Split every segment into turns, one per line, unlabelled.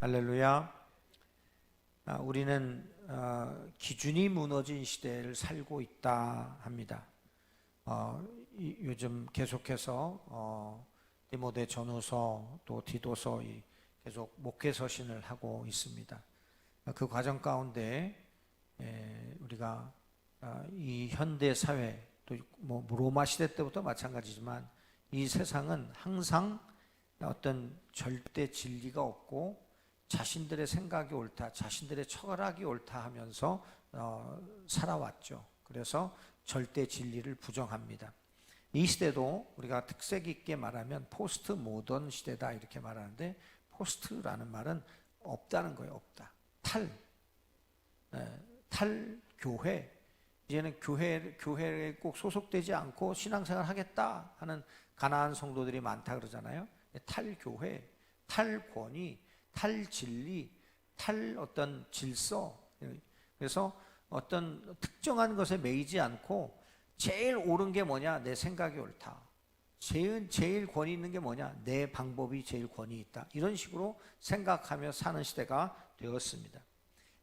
할렐루야. 아, 우리는 어, 기준이 무너진 시대를 살고 있다 합니다. 어, 이- 요즘 계속해서 어, 디모데 전후서 또 디도서 이 계속 목회 서신을 하고 있습니다. 아, 그 과정 가운데 에, 우리가 아, 이 현대 사회 또뭐 로마 시대 때부터 마찬가지지만 이 세상은 항상 어떤 절대 진리가 없고 자신들의 생각이 옳다, 자신들의 철학이 옳다 하면서 어, 살아왔죠. 그래서 절대 진리를 부정합니다. 이 시대도 우리가 특색 있게 말하면 포스트 모던 시대다 이렇게 말하는데 포스트라는 말은 없다는 거예요. 없다. 탈, 에, 탈 교회. 이제는 교회 교회에 꼭 소속되지 않고 신앙생활 하겠다 하는 가나안 성도들이 많다 그러잖아요. 탈 교회, 탈 권위, 탈 진리, 탈 어떤 질서. 그래서 어떤 특정한 것에 매이지 않고 제일 옳은 게 뭐냐? 내 생각이 옳다. 제일 제일 권위 있는 게 뭐냐? 내 방법이 제일 권위 있다. 이런 식으로 생각하며 사는 시대가 되었습니다.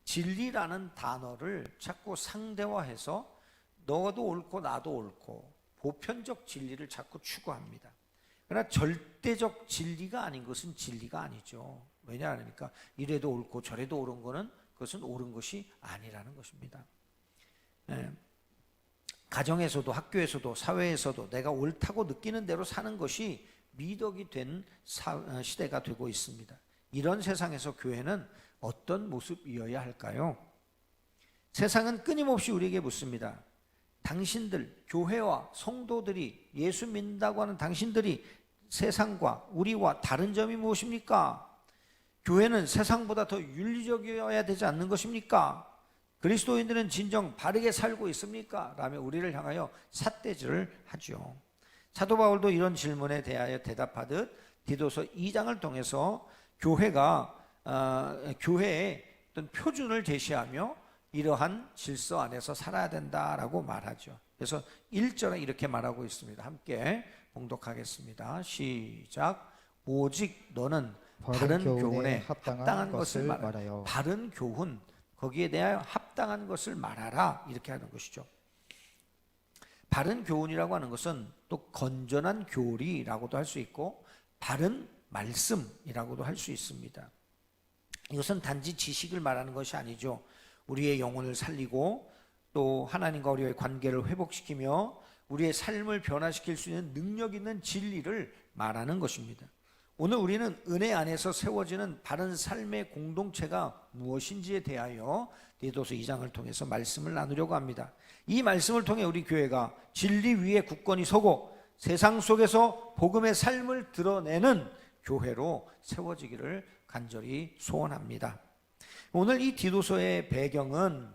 진리라는 단어를 자꾸 상대화해서 너도 옳고 나도 옳고 보편적 진리를 자꾸 추구합니다. 그러나 절대적 진리가 아닌 것은 진리가 아니죠. 왜냐 하니까 이래도 옳고 저래도 옳은 거는 그것은 옳은 것이 아니라는 것입니다. 예. 가정에서도 학교에서도 사회에서도 내가 옳다고 느끼는 대로 사는 것이 미덕이 된 사- 어, 시대가 되고 있습니다. 이런 세상에서 교회는 어떤 모습이어야 할까요? 세상은 끊임없이 우리에게 묻습니다. 당신들, 교회와 성도들이 예수 믿는다고 하는 당신들이 세상과 우리와 다른 점이 무엇입니까? 교회는 세상보다 더 윤리적이어야 되지 않는 것입니까? 그리스도인들은 진정 바르게 살고 있습니까? 라며 우리를 향하여 삿대질을 하죠. 사도 바울도 이런 질문에 대하여 대답하듯 디도서 2장을 통해서 교회가 어, 교회의 어떤 표준을 제시하며 이러한 질서 안에서 살아야 된다라고 말하죠. 그래서 1절에 이렇게 말하고 있습니다. 함께 봉독하겠습니다. 시작. 오직 너는 바른 교훈에 합당한 것을 말하
말하여
바른 교훈 거기에 대하여 합당한 것을 말하라 이렇게 하는 것이죠. 바른 교훈이라고 하는 것은 또 건전한 교리라고도 할 수 있고 바른 말씀이라고도 할 수 있습니다. 이것은 단지 지식을 말하는 것이 아니죠. 우리의 영혼을 살리고 또 하나님과 우리의 관계를 회복시키며 우리의 삶을 변화시킬 수 있는 능력 있는 진리를 말하는 것입니다. 오늘 우리는 은혜 안에서 세워지는 바른 삶의 공동체가 무엇인지에 대하여 디도서 2장을 통해서 말씀을 나누려고 합니다. 이 말씀을 통해 우리 교회가 진리 위에 굳건히 서고 세상 속에서 복음의 삶을 드러내는 교회로 세워지기를 간절히 소원합니다. 오늘 이 디도서의 배경은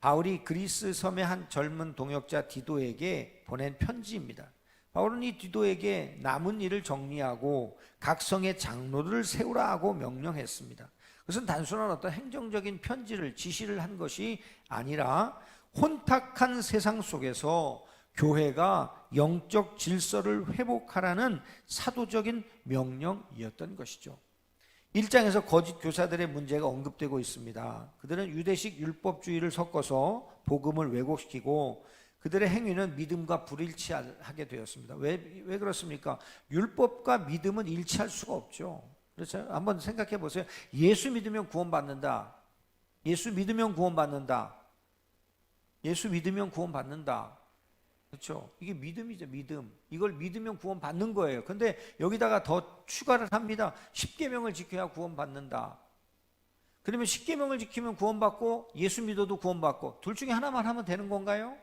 바울이 그리스 섬의 한 젊은 동역자 디도에게 보낸 편지입니다. 바울은 이 디도에게 남은 일을 정리하고 각 성의 장로들을 세우라 하고 명령했습니다. 그것은 단순한 어떤 행정적인 편지를 지시를 한 것이 아니라 혼탁한 세상 속에서 교회가 영적 질서를 회복하라는 사도적인 명령이었던 것이죠. 1장에서 거짓 교사들의 문제가 언급되고 있습니다. 그들은 유대식 율법주의를 섞어서 복음을 왜곡시키고 그들의 행위는 믿음과 불일치하게 되었습니다. 왜, 왜 그렇습니까? 율법과 믿음은 일치할 수가 없죠. 그렇죠? 한번 생각해 보세요. 예수 믿으면 구원받는다. 예수 믿으면 구원받는다. 예수 믿으면 구원받는다. 그렇죠? 이게 믿음이죠, 믿음. 이걸 믿으면 구원받는 거예요. 근데 여기다가 더 추가를 합니다. 10계명을 지켜야 구원받는다. 그러면 10계명을 지키면 구원받고 예수 믿어도 구원받고 둘 중에 하나만 하면 되는 건가요?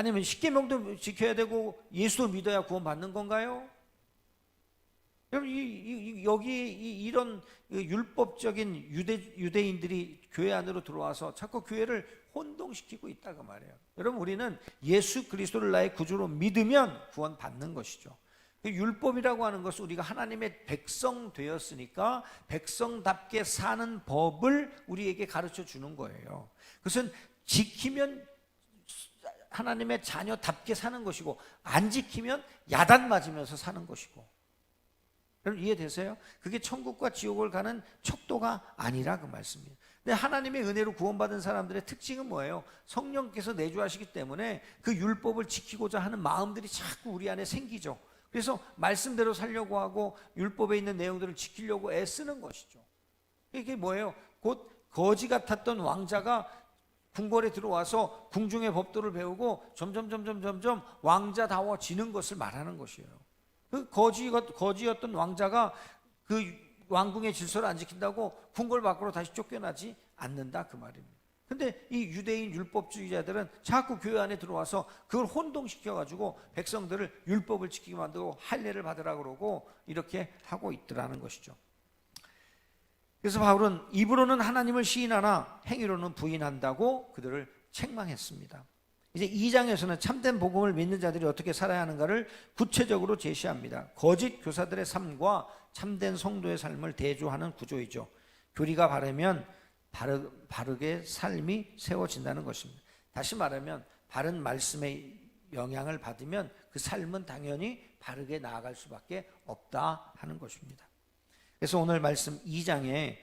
아니면 10계명도 지켜야 되고 예수도 믿어야 구원받는 건가요? 여러분 이, 이, 이- 여기 이, 이런 율법적인 유대 유대인들이 교회 안으로 들어와서 자꾸 교회를 혼동시키고 있다고 말해요. 여러분 우리는 예수 그리스도를 나의 구주로 믿으면 구원 받는 것이죠. 그 율법이라고 하는 것은 우리가 하나님의 백성 되었으니까 백성답게 사는 법을 우리에게 가르쳐 주는 거예요. 그것은 지키면 하나님의 자녀답게 사는 것이고 안 지키면 야단 맞으면서 사는 것이고 여러분 이해되세요? 그게 천국과 지옥을 가는 척도가 아니라 그 말씀이에요. 근데 하나님의 은혜로 구원받은 사람들의 특징은 뭐예요? 성령께서 내주하시기 때문에 그 율법을 지키고자 하는 마음들이 자꾸 우리 안에 생기죠. 그래서 말씀대로 살려고 하고 율법에 있는 내용들을 지키려고 애쓰는 것이죠. 이게 뭐예요? 곧 거지 같았던 왕자가 궁궐에 들어와서 궁중의 법도를 배우고 점점 점점 점점 왕자다워지는 것을 말하는 것이에요. 그 거지 거지였던 왕자가 그 왕궁의 질서를 안 지킨다고 궁궐 밖으로 다시 쫓겨나지 않는다 그 말입니다. 근데 이 유대인 율법주의자들은 자꾸 교회 안에 들어와서 그걸 혼동시켜 가지고 백성들을 율법을 지키게 만들고 할례를 받으라 그러고 이렇게 하고 있더라는 것이죠. 그래서 바울은 입으로는 하나님을 시인하나 행위로는 부인한다고 그들을 책망했습니다. 이제 2장에서는 참된 복음을 믿는 자들이 어떻게 살아야 하는가를 구체적으로 제시합니다. 거짓 교사들의 삶과 참된 성도의 삶을 대조하는 구조이죠. 교리가 바르면 바르, 바르게 삶이 세워진다는 것입니다. 다시 말하면 바른 말씀의 영향을 받으면 그 삶은 당연히 바르게 나아갈 수밖에 없다 하는 것입니다. 그래서 오늘 말씀 2장에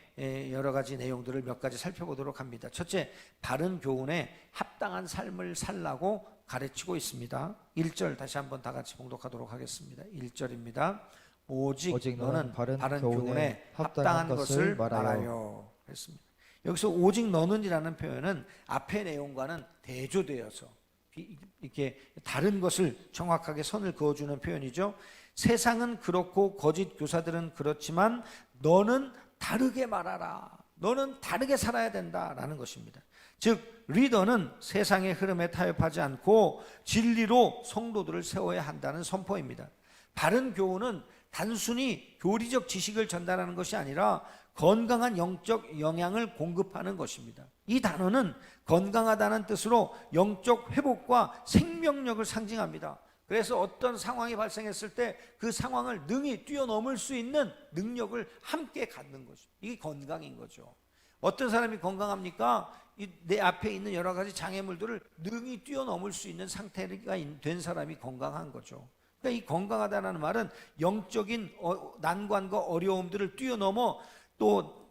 여러 가지 내용들을 몇 가지 살펴보도록 합니다. 첫째, 바른 교훈에 합당한 삶을 살라고 가르치고 있습니다. 1절 다시 한번 다 같이 봉독하도록 하겠습니다. 1절입니다. 오직,
오직
너는 바른,
바른
교훈에
교훈에
합당한
것을
말하여.
말하여.
했습니다. 여기서 오직 너는이라는 표현은 앞의 내용과는 대조되어서 비- 이렇게 다른 것을 정확하게 선을 그어주는 표현이죠. 세상은 그렇고 거짓 교사들은 그렇지만 너는 다르게 말하라. 너는 다르게 살아야 된다라는 것입니다. 즉 리더는 세상의 흐름에 타협하지 않고 진리로 성도들을 세워야 한다는 선포입니다. 바른 교훈은 단순히 교리적 지식을 전달하는 것이 아니라 건강한 영적 영향을 공급하는 것입니다. 이 단어는 건강하다는 뜻으로 영적 회복과 생명력을 상징합니다. 그래서 어떤 상황이 발생했을 때 그 상황을 능히 뛰어넘을 수 있는 능력을 함께 갖는 것이 이게 건강인 거죠. 어떤 사람이 건강합니까? 이내 앞에 있는 여러 가지 장애물들을 능히 뛰어넘을 수 있는 상태가 인- 된 사람이 건강한 거죠. 그러니까 이 건강하다는 말은 영적인 어- 난관과 어려움들을 뛰어넘어 또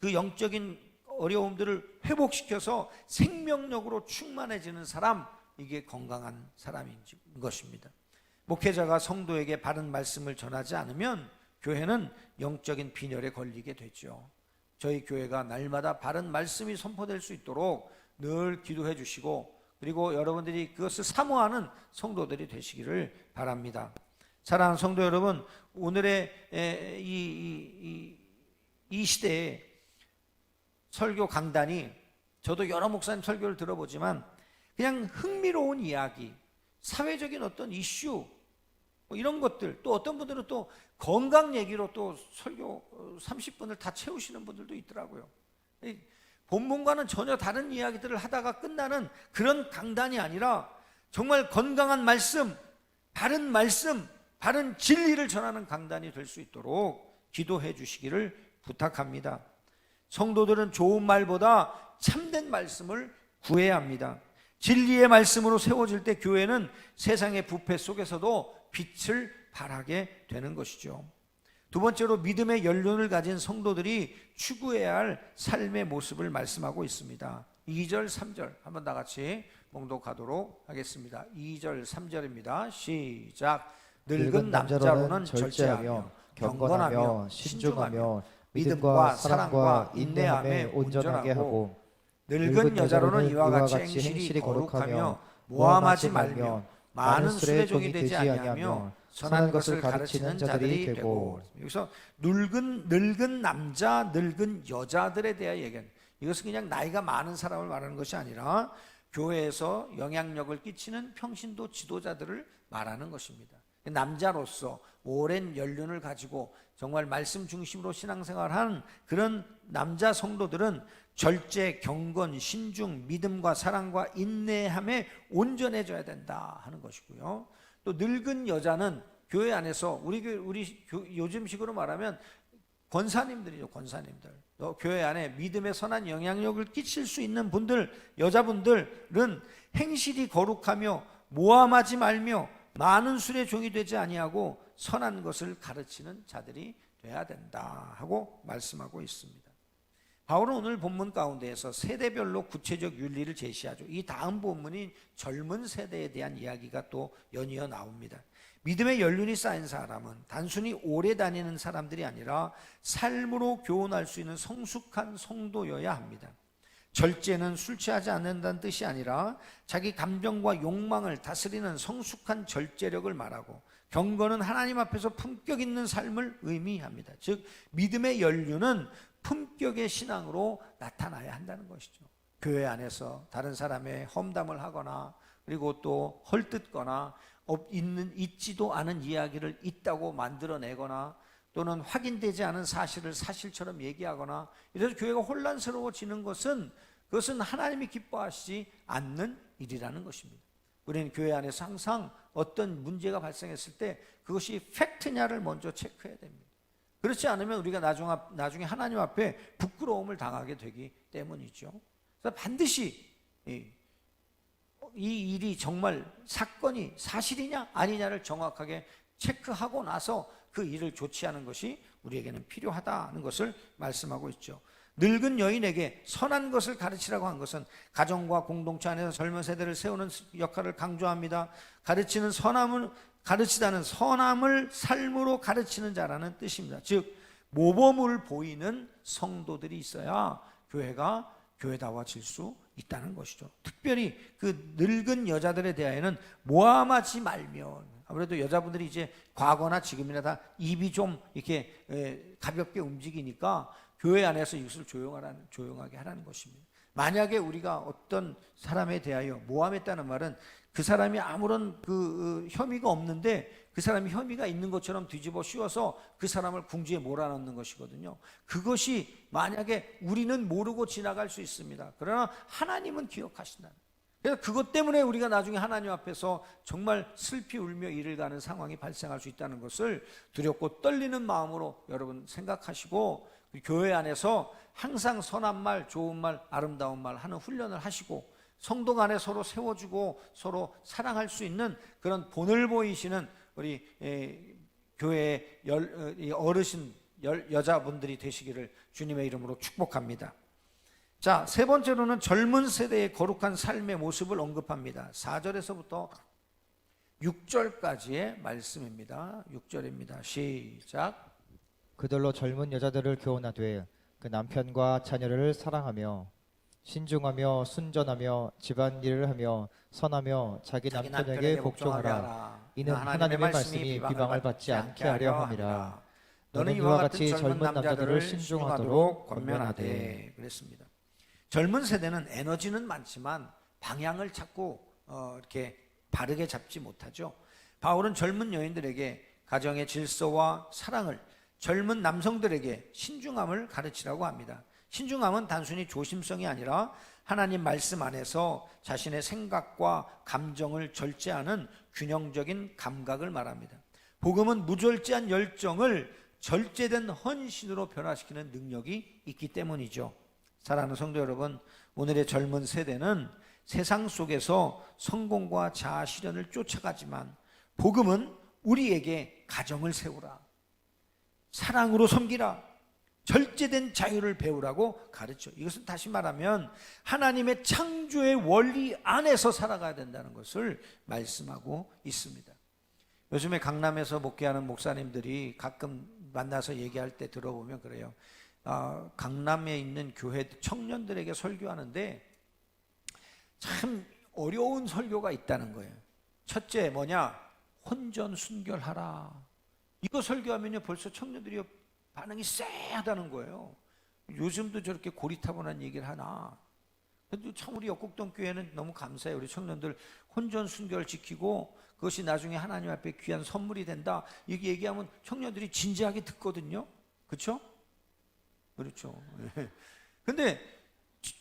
그 영적인 어려움들을 회복시켜서 생명력으로 충만해지는 사람 이게 건강한 사람인 것입니다. 목회자가 성도에게 바른 말씀을 전하지 않으면 교회는 영적인 빈혈에 걸리게 되죠. 저희 교회가 날마다 바른 말씀이 선포될 수 있도록 늘 기도해 주시고 그리고 여러분들이 그것을 사모하는 성도들이 되시기를 바랍니다. 사랑하는 성도 여러분, 오늘의 에, 이, 이, 이, 이 시대에 설교 강단이 저도 여러 목사님 설교를 들어보지만 그냥 흥미로운 이야기, 사회적인 어떤 이슈 뭐 이런 것들 또 어떤 분들은 또 건강 얘기로 또 설교 30분을 다 채우시는 분들도 있더라고요. 이 본문과는 전혀 다른 이야기들을 하다가 끝나는 그런 강단이 아니라 정말 건강한 말씀, 바른 말씀, 바른 진리를 전하는 강단이 될 수 있도록 기도해 주시기를 부탁합니다. 성도들은 좋은 말보다 참된 말씀을 구해야 합니다. 진리의 말씀으로 세워질 때 교회는 세상의 부패 속에서도 빛을 발하게 되는 것이죠. 두 번째로 믿음의 연륜을 가진 성도들이 추구해야 할 삶의 모습을 말씀하고 있습니다. 2절, 3절 한번 다 같이 봉독하도록 하겠습니다. 2절, 3절입니다. 시작. 늙은 남자로는 절제하며 경건하며 신중하며 믿음과 사랑과 인내함에 온전하게 하고 늙은 여자로는 이와 같이 행실이 거룩하며 모함하지 말며 많은 술의 종이 되지 아니하며 선한 것을 가르치는 자들이 되고 여기서 늙은 늙은 남자, 늙은 여자들에 대해 얘기하는 이것은 그냥 나이가 많은 사람을 말하는 것이 아니라 교회에서 영향력을 끼치는 평신도 지도자들을 말하는 것입니다. 남자로서 오랜 연륜을 가지고 정말 말씀 중심으로 신앙생활하는 그런 남자 성도들은 절제, 경건, 신중, 믿음과 사랑과 인내함에 온전해져야 된다 하는 것이고요. 또 늙은 여자는 교회 안에서 우리 교 우리 교, 요즘식으로 말하면 권사님들이죠, 권사님들. 또 교회 안에 믿음의 선한 영향력을 끼칠 수 있는 분들, 여자분들은 행실이 거룩하며 모함하지 말며 많은 술의 종이 되지 아니하고 선한 것을 가르치는 자들이 돼야 된다 하고 말씀하고 있습니다. 바울은 오늘 본문 가운데에서 세대별로 구체적 윤리를 제시하죠. 이 다음 본문이 젊은 세대에 대한 이야기가 또 연이어 나옵니다. 믿음의 연륜이 쌓인 사람은 단순히 오래 다니는 사람들이 아니라 삶으로 교훈할 수 있는 성숙한 성도여야 합니다. 절제는 술 취하지 않는다는 뜻이 아니라 자기 감정과 욕망을 다스리는 성숙한 절제력을 말하고 경건은 하나님 앞에서 품격 있는 삶을 의미합니다. 즉 믿음의 연륜은 품격의 신앙으로 나타나야 한다는 것이죠. 교회 안에서 다른 사람의 험담을 하거나 그리고 또 헐뜯거나 없- 있는 있지도 않은 이야기를 있다고 만들어내거나 또는 확인되지 않은 사실을 사실처럼 얘기하거나 이래서 교회가 혼란스러워지는 것은 그것은 하나님이 기뻐하시지 않는 일이라는 것입니다. 우리는 교회 안에서 항상 어떤 문제가 발생했을 때 그것이 팩트냐를 먼저 체크해야 됩니다. 그렇지 않으면 우리가 나중 앞- 나중에 하나님 앞에 부끄러움을 당하게 되기 때문이죠. 그래서 반드시 이, 이 일이 정말 사건이 사실이냐 아니냐를 정확하게 체크하고 나서 그 일을 조치하는 것이 우리에게는 필요하다는 것을 말씀하고 있죠. 늙은 여인에게 선한 것을 가르치라고 한 것은 가정과 공동체 안에서 젊은 세대를 세우는 역할을 강조합니다. 가르치는 선함을 가르치다는 선함을 삶으로 가르치는 자라는 뜻입니다. 즉 모범을 보이는 성도들이 있어야 교회가 교회다워질 수 있다는 것이죠. 특별히 그 늙은 여자들에 대하여는 모함하지 말면 아무래도 여자분들이 이제 과거나 지금이나 다 입이 좀 이렇게 에, 가볍게 움직이니까 교회 안에서 이것을 조용하라는 조용하게 하라는 것입니다. 만약에 우리가 어떤 사람에 대하여 모함했다는 말은 그 사람이 아무런 그 어, 혐의가 없는데 그 사람이 혐의가 있는 것처럼 뒤집어 씌워서 그 사람을 궁지에 몰아넣는 것이거든요. 그것이 만약에 우리는 모르고 지나갈 수 있습니다. 그러나 하나님은 기억하신다. 그래서 그것 때문에 우리가 나중에 하나님 앞에서 정말 슬피 울며 일을 가는 상황이 발생할 수 있다는 것을 두렵고 떨리는 마음으로 여러분 생각하시고 교회 안에서 항상 선한 말, 좋은 말, 아름다운 말 하는 훈련을 하시고 성도 간에 서로 세워주고 서로 사랑할 수 있는 그런 본을 보이시는 우리 에, 교회의 열- 어, 이 어르신 열- 여자분들이 되시기를 주님의 이름으로 축복합니다. 자, 세 번째로는 젊은 세대의 거룩한 삶의 모습을 언급합니다. 4절에서부터 6절까지의 말씀입니다. 6절입니다. 시작.
그들로 젊은 여자들을 교훈하되 그 남편과 자녀를 사랑하며 신중하며 순전하며 집안 일을 하며 선하며 자기
자기
남편에게 복종하라
하라.
이는 하나님의 말씀이 비방을 받지 않게 하려 함이라
너는 이와 같이 젊은 남자들을 신중하도록 권면하되 그랬습니다. 젊은 세대는 에너지는 많지만 방향을 찾고 어, 이렇게 바르게 잡지 못하죠. 바울은 젊은 여인들에게 가정의 질서와 사랑을 젊은 남성들에게 신중함을 가르치라고 합니다. 신중함은 단순히 조심성이 아니라 하나님 말씀 안에서 자신의 생각과 감정을 절제하는 균형적인 감각을 말합니다. 복음은 무절제한 열정을 절제된 헌신으로 변화시키는 능력이 있기 때문이죠. 사랑하는 성도 여러분, 오늘의 젊은 세대는 세상 속에서 성공과 자아 실현을 쫓아가지만 복음은 우리에게 가정을 세우라. 사랑으로 섬기라. 절제된 자유를 배우라고 가르쳐. 이것은 다시 말하면 하나님의 창조의 원리 안에서 살아가야 된다는 것을 말씀하고 있습니다. 요즘에 강남에서 목회하는 목사님들이 가끔 만나서 얘기할 때 들어보면 그래요. 아, 강남에 있는 교회 청년들에게 설교하는데 참 어려운 설교가 있다는 거예요. 첫째 뭐냐? 혼전 순결하라. 이거 설교하면요 벌써 청년들이 반응이 쎄하다는 거예요. 요즘도 저렇게 고리타분한 얘기를 하나. 근데 참 우리 역곡동 교회는 너무 감사해요. 우리 청년들 혼전 순결 지키고 그것이 나중에 하나님 앞에 귀한 선물이 된다. 이렇게 얘기하면 청년들이 진지하게 듣거든요. 그렇죠? 그렇죠. 예. 근데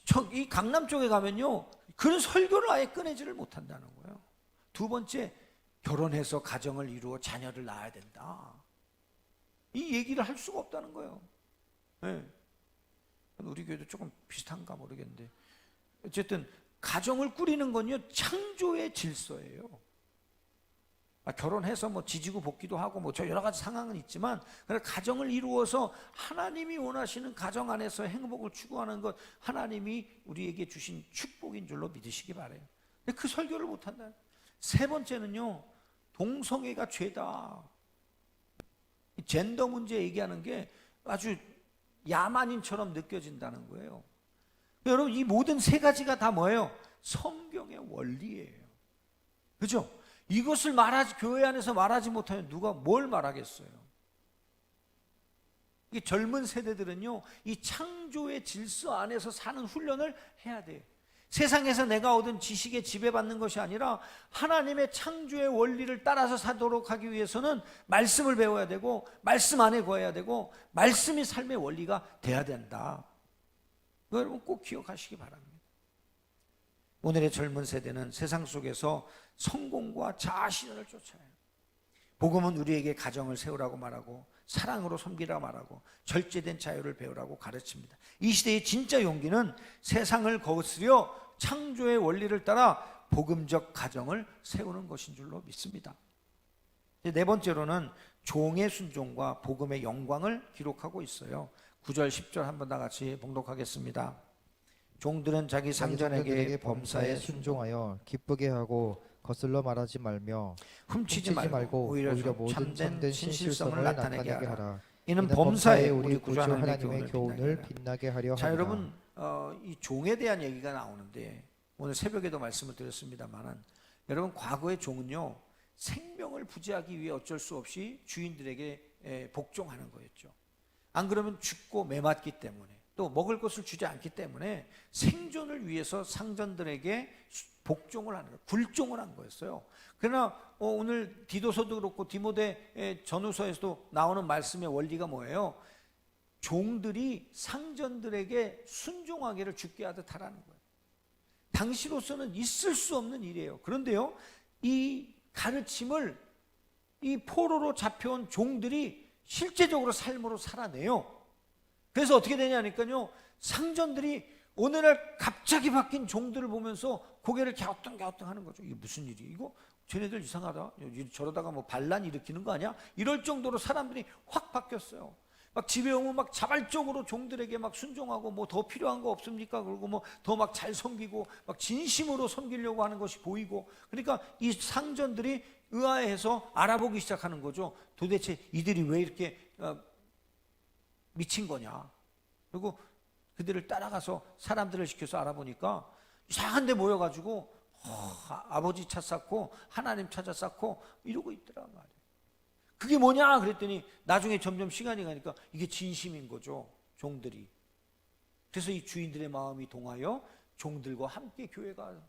저, 이 강남 쪽에 가면요. 그런 설교를 아예 꺼내지를 못한다는 거예요. 두 번째, 결혼해서 가정을 이루어 자녀를 낳아야 된다. 이 얘기를 할 수가 없다는 거예요. 예. 우리 교회도 조금 비슷한가 모르겠는데. 어쨌든, 가정을 꾸리는 건요, 창조의 질서예요. 아, 결혼해서 뭐 지지고 볶기도 하고 뭐 저 여러 가지 상황은 있지만 그래 가정을 이루어서 하나님이 원하시는 가정 안에서 행복을 추구하는 것 하나님이 우리에게 주신 축복인 줄로 믿으시기 바래요. 근데 그 설교를 못 한다. 세 번째는요. 동성애가 죄다. 이 젠더 문제 얘기하는 게 아주 야만인처럼 느껴진다는 거예요. 여러분 이 모든 세 가지가 다 뭐예요? 성경의 원리예요. 그죠? 이것을 말하지 교회 안에서 말하지 못하면 누가 뭘 말하겠어요? 이 젊은 세대들은요, 이 창조의 질서 안에서 사는 훈련을 해야 돼요. 세상에서 내가 얻은 지식에 지배받는 것이 아니라 하나님의 창조의 원리를 따라서 사도록 하기 위해서는 말씀을 배워야 되고 말씀 안에 거해야 되고 말씀이 삶의 원리가 돼야 된다. 여러분 꼭 기억하시기 바랍니다. 오늘의 젊은 세대는 세상 속에서 성공과 자아실현을 쫓아요. 복음은 우리에게 가정을 세우라고 말하고 사랑으로 섬기라 말하고 절제된 자유를 배우라고 가르칩니다. 이 시대의 진짜 용기는 세상을 거스려 창조의 원리를 따라 복음적 가정을 세우는 것인 줄로 믿습니다. 네 번째로는 종의 순종과 복음의 영광을 기록하고 있어요. 9절 10절 한번 다 같이 봉독하겠습니다. 종들은 자기 상전에게 범사에
순종하여 기쁘게 하고 거슬러 말하지 말며
훔치지
훔치지
말고, 오히려,
오히려 모든
참된, 신실성을 나타내게 하라.
하라.
이는 범사에 우리 구주 하나님의 교훈을 빛나게
하려
자
함이라.
여러분 어, 이 종에 대한 얘기가 나오는데 오늘 새벽에도 말씀을 드렸습니다만은 여러분 과거의 종은요 생명을 부지하기 위해 어쩔 수 없이 주인들에게 에, 복종하는 거였죠. 안 그러면 죽고 매맞기 때문에 또 먹을 것을 주지 않기 때문에 생존을 위해서 상전들에게 수- 복종을 하는 거예요. 굴종을 한 거였어요. 그러나 어, 오늘 디도서도 그렇고 디모데 의 전후서에서도 나오는 말씀의 원리가 뭐예요? 종들이 상전들에게 순종하기를 죽게 하듯 하라는 거예요. 당시로서는 있을 수 없는 일이에요. 그런데요, 이 가르침을 이 포로로 잡혀온 종들이 실제적으로 삶으로 살아내요. 그래서 어떻게 되냐니까요, 상전들이 어느 날 갑자기 바뀐 종들을 보면서 고개를 갸우뚱갸우뚱 하는 거죠. 이게 무슨 일이? 이거 쟤네들 이상하다. 저러다가 뭐 반란 일으키는 거 아니야? 이럴 정도로 사람들이 확 바뀌었어요. 막 집에 오면 막 자발적으로 종들에게 막 순종하고 뭐 더 필요한 거 없습니까? 그리고 뭐 더 막 잘 섬기고 막 진심으로 섬기려고 하는 것이 보이고 그러니까 이 상전들이 의아해서 알아보기 시작하는 거죠. 도대체 이들이 왜 이렇게 어, 미친 거냐? 그리고 그들을 따라가서 사람들을 시켜서 알아보니까 이상한 데 모여가지고 어, 아- 아버지 차 쌓고 하나님 찾아 쌓고 이러고 있더란 말이에요. 그게 뭐냐 그랬더니 나중에 점점 시간이 가니까 이게 진심인 거죠. 종들이. 그래서 이 주인들의 마음이 동하여 종들과 함께 교회가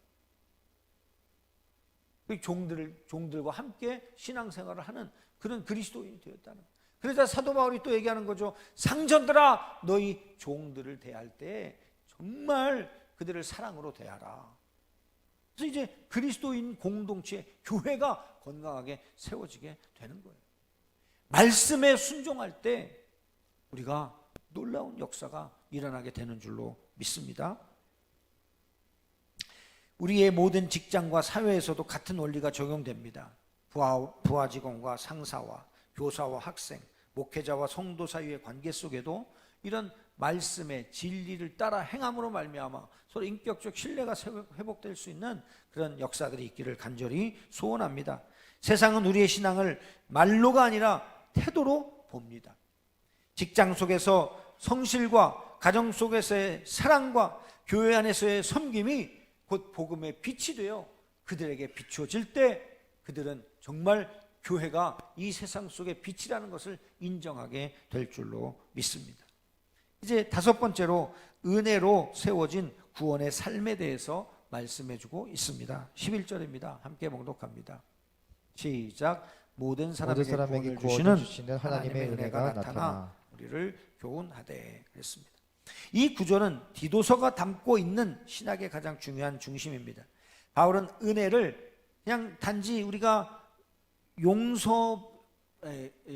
그 종들을 종들과 함께 신앙생활을 하는 그런 그리스도인이 되었다는 거예요. 그러자 사도 바울이 또 얘기하는 거죠. 상전들아 너희 종들을 대할 때 정말 그들을 사랑으로 대하라. 그래서 이제 그리스도인 공동체 교회가 건강하게 세워지게 되는 거예요. 말씀에 순종할 때 우리가 놀라운 역사가 일어나게 되는 줄로 믿습니다. 우리의 모든 직장과 사회에서도 같은 원리가 적용됩니다. 부하, 부하 직원과 상사와 교사와 학생, 목회자와 성도 사이의 관계 속에도 이런 말씀의 진리를 따라 행함으로 말미암아 서로 인격적 신뢰가 회복될 수 있는 그런 역사들이 있기를 간절히 소원합니다. 세상은 우리의 신앙을 말로가 아니라 태도로 봅니다. 직장 속에서 성실과 가정 속에서의 사랑과 교회 안에서의 섬김이 곧 복음의 빛이 되어 그들에게 비추어질 때 그들은 정말 교회가 이 세상 속의 빛이라는 것을 인정하게 될 줄로 믿습니다. 이제 다섯 번째로 은혜로 세워진 구원의 삶에 대해서 말씀해 주고 있습니다. 11절입니다. 함께 봉독합니다. 시작. 모든 사람에게,
모든
구원을 주시는
주시는 하나님의 은혜가 나타나
우리를 교훈하되 그랬습니다. 이 구절은 디도서가 담고 있는 신학의 가장 중요한 중심입니다. 바울은 은혜를 그냥 단지 우리가 용서 에, 에,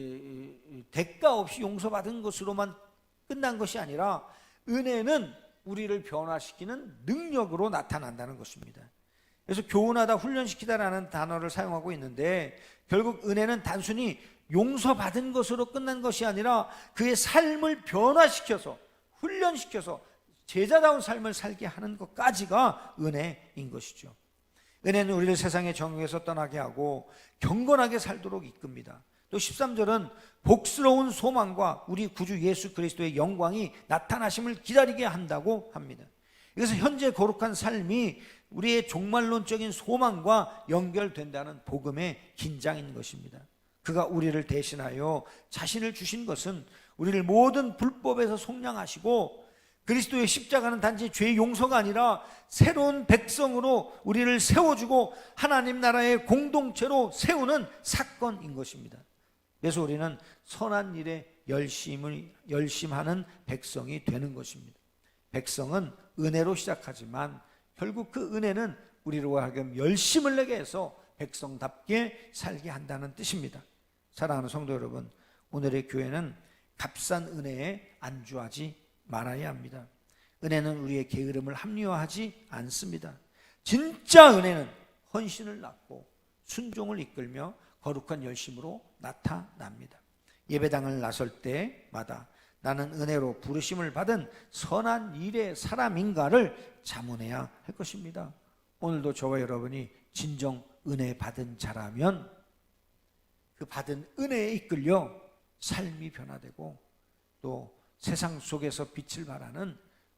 에, 대가 없이 용서받은 것으로만 끝난 것이 아니라 은혜는 우리를 변화시키는 능력으로 나타난다는 것입니다. 그래서 교훈하다, 훈련시키다라는 단어를 사용하고 있는데 결국 은혜는 단순히 용서받은 것으로 끝난 것이 아니라 그의 삶을 변화시켜서 훈련시켜서 제자다운 삶을 살게 하는 것까지가 은혜인 것이죠. 은혜는 우리를 세상의 정욕에서 떠나게 하고 경건하게 살도록 이끕니다. 또 13절은 복스러운 소망과 우리 구주 예수 그리스도의 영광이 나타나심을 기다리게 한다고 합니다. 그래서 현재 거룩한 삶이 우리의 종말론적인 소망과 연결된다는 복음의 긴장인 것입니다. 그가 우리를 대신하여 자신을 주신 것은 우리를 모든 불법에서 속량하시고 그리스도의 십자가는 단지 죄 용서가 아니라 새로운 백성으로 우리를 세워주고 하나님 나라의 공동체로 세우는 사건인 것입니다. 그래서 우리는 선한 일에 열심을 열심하는 백성이 되는 것입니다. 백성은 은혜로 시작하지만 결국 그 은혜는 우리로 하여금 열심을 내게 해서 백성답게 살게 한다는 뜻입니다. 사랑하는 성도 여러분, 오늘의 교회는 값싼 은혜에 안주하지 말아야 합니다. 은혜는 우리의 게으름을 합리화하지 않습니다. 진짜 은혜는 헌신을 낳고 순종을 이끌며 거룩한 열심으로 나타납니다. 예배당을 나설 때마다 나는 은혜로 부르심을 받은 선한 일의 사람인가를 자문해야 할 것입니다. 오늘도 저와 여러분이 진정 은혜 받은 자라면 그 받은 은혜에 이끌려 삶이 변화되고 또 세상 속에서 빛을 발하는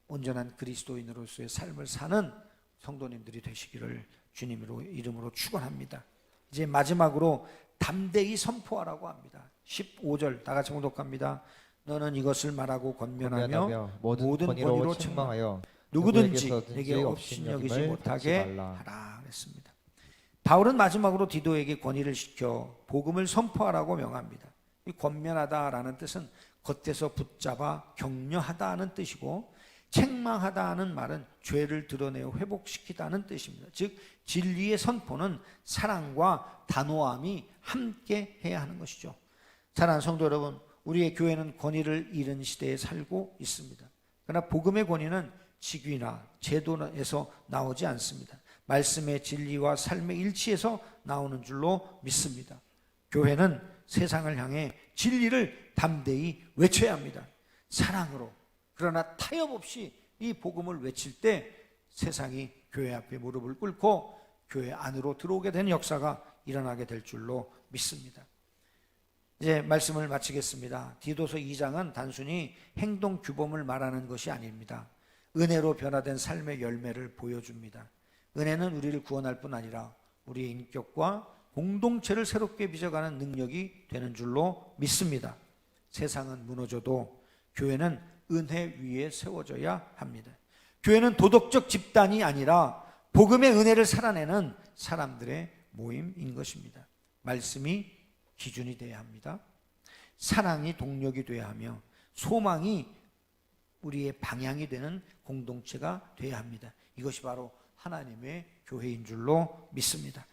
온전한 그리스도인으로서의 삶을 사는 성도님들이 되시기를 주님으로 이름으로 축원합니다. 이제 마지막으로 담대히 선포하라고 합니다. 15절 다 같이 공독합니다. 너는 이것을 말하고 권면하며
모든,
모든
권위로 책망하여
누구든지 내게
없인
여기지 못하게. 하라 그랬습니다. 바울은 마지막으로 디도에게 권위를 시켜 복음을 선포하라고 명합니다. 이 권면하다라는 뜻은 겉에서 붙잡아 격려하다는 뜻이고 책망하다는 말은 죄를 드러내어 회복시키다는 뜻입니다. 즉 진리의 선포는 사랑과 단호함이 함께 해야 하는 것이죠. 사랑하는 성도 여러분, 우리의 교회는 권위를 잃은 시대에 살고 있습니다. 그러나 복음의 권위는 직위나 제도에서 나오지 않습니다. 말씀의 진리와 삶의 일치에서 나오는 줄로 믿습니다. 교회는 세상을 향해 진리를 담대히 외쳐야 합니다. 사랑으로. 그러나 타협 없이 이 복음을 외칠 때 세상이 교회 앞에 무릎을 꿇고 교회 안으로 들어오게 되는 역사가 일어나게 될 줄로 믿습니다. 이제 말씀을 마치겠습니다. 디도서 2장은 단순히 행동 규범을 말하는 것이 아닙니다. 은혜로 변화된 삶의 열매를 보여줍니다. 은혜는 우리를 구원할 뿐 아니라 우리의 인격과 공동체를 새롭게 빚어가는 능력이 되는 줄로 믿습니다. 세상은 무너져도 교회는 은혜 위에 세워져야 합니다. 교회는 도덕적 집단이 아니라 복음의 은혜를 살아내는 사람들의 모임인 것입니다. 말씀이 기준이 되어야 합니다. 사랑이 동력이 되어야 하며 소망이 우리의 방향이 되는 공동체가 되어야 합니다. 이것이 바로 하나님의 교회인 줄로 믿습니다.